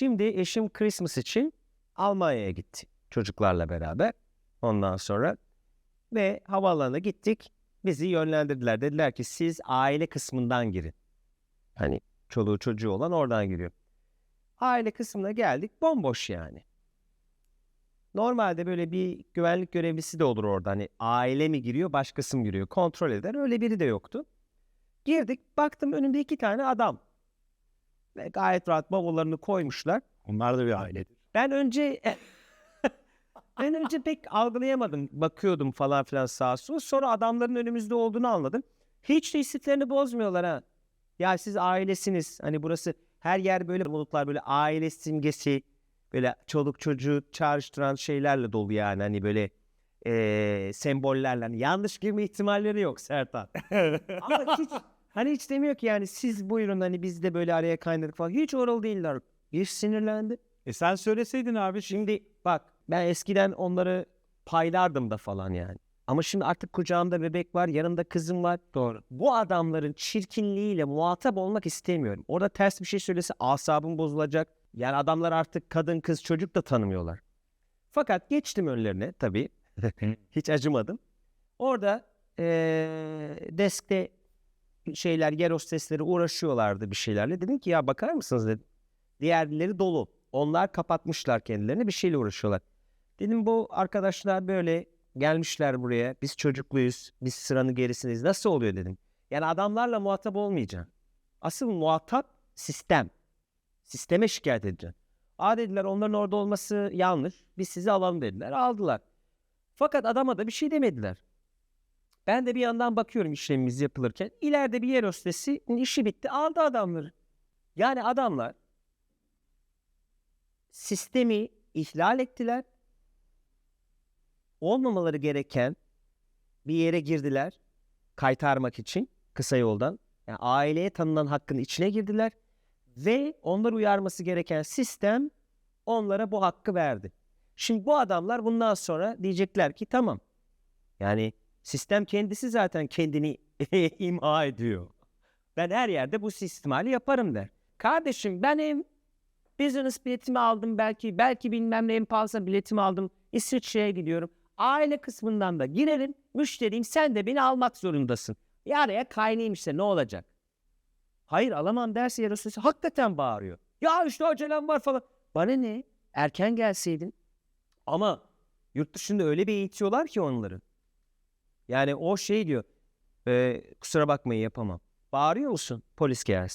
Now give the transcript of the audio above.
Şimdi eşim Christmas için Almanya'ya gitti çocuklarla beraber. Ondan sonra ve havaalanına gittik. Bizi yönlendirdiler. Dediler ki siz aile kısmından girin. Hani çoluğu çocuğu olan oradan giriyor. Aile kısmına geldik. Bomboş yani. Normalde böyle bir güvenlik görevlisi de olur orada. Hani aile mi giriyor, başkası mı giriyor? Kontrol eder. Öyle biri de yoktu. Girdik. Baktım önümde iki tane adam. Ve gayet rahat bavullarını koymuşlar. Onlar da bir ailedir. Ben önce ben önce pek algılayamadım. Bakıyordum falan filan sağa sola. Sonra adamların önümüzde olduğunu anladım. Hiç de istiklerini bozmuyorlar ha. Ya siz ailesiniz. Hani burası her yer böyle bulutlar böyle aile simgesi böyle çoluk çocuğu çağrıştıran şeylerle dolu yani. Hani böyle eee sembollerle. Hani yanlış girme ihtimalleri yok Sertan. Ama hiç hani hiç demiyor ki yani siz buyurun hani biz de böyle araya kaynadık falan. Hiç oralı değiller. Bir sinirlendi. E sen söyleseydin abi şimdi. Bak ben eskiden onları paylardım da falan yani. Ama şimdi artık kucağımda bebek var, yanımda kızım var. Doğru. Bu adamların çirkinliğiyle muhatap olmak istemiyorum. Orada ters bir şey söylese asabım bozulacak. Yani adamlar artık kadın, kız, çocuk da tanımıyorlar. Fakat geçtim önlerine tabii. Hiç acımadım. Orada eee deskte şeyler, yer hostesleri uğraşıyorlardı bir şeylerle. Dedim ki ya bakar mısınız dedim. Diğerleri dolu. Onlar kapatmışlar kendilerini bir şeyle uğraşıyorlar. Dedim bu arkadaşlar böyle gelmişler buraya. Biz çocukluyuz. Biz sıranın gerisindeyiz. Nasıl oluyor dedim. Yani adamlarla muhatap olmayacaksın. Asıl muhatap sistem. Sisteme şikayet edeceksin. Aa dediler onların orada olması yanlış. Biz sizi alalım dediler. Aldılar. Fakat adama da bir şey demediler. Ben de bir yandan bakıyorum işlemimiz yapılırken. İleride bir yer hostesinin işi bitti. Aldı adamları. Yani adamlar sistemi ihlal ettiler. Olmamaları gereken bir yere girdiler kaytarmak için kısa yoldan. Yani aileye tanınan hakkın içine girdiler ve onları uyarması gereken sistem onlara bu hakkı verdi. Şimdi bu adamlar bundan sonra diyecekler ki tamam. Yani sistem kendisi zaten kendini imha ediyor. Ben her yerde bu istimali yaparım der. Kardeşim ben hem business biletimi aldım belki belki bilmem ne en biletimi aldım. İsviçre'ye gidiyorum. Aile kısmından da girelim. Müşteriyim sen de beni almak zorundasın. Bir araya kaynayayım işte ne olacak? Hayır alamam derse yarısı hakikaten bağırıyor. Ya işte acelem var falan. Bana ne? Erken gelseydin. Ama yurt dışında öyle bir eğitiyorlar ki onları. Yani o şey diyor. "E, kusura bakmayın yapamam. Bağırıyor musun? Polis gelsin.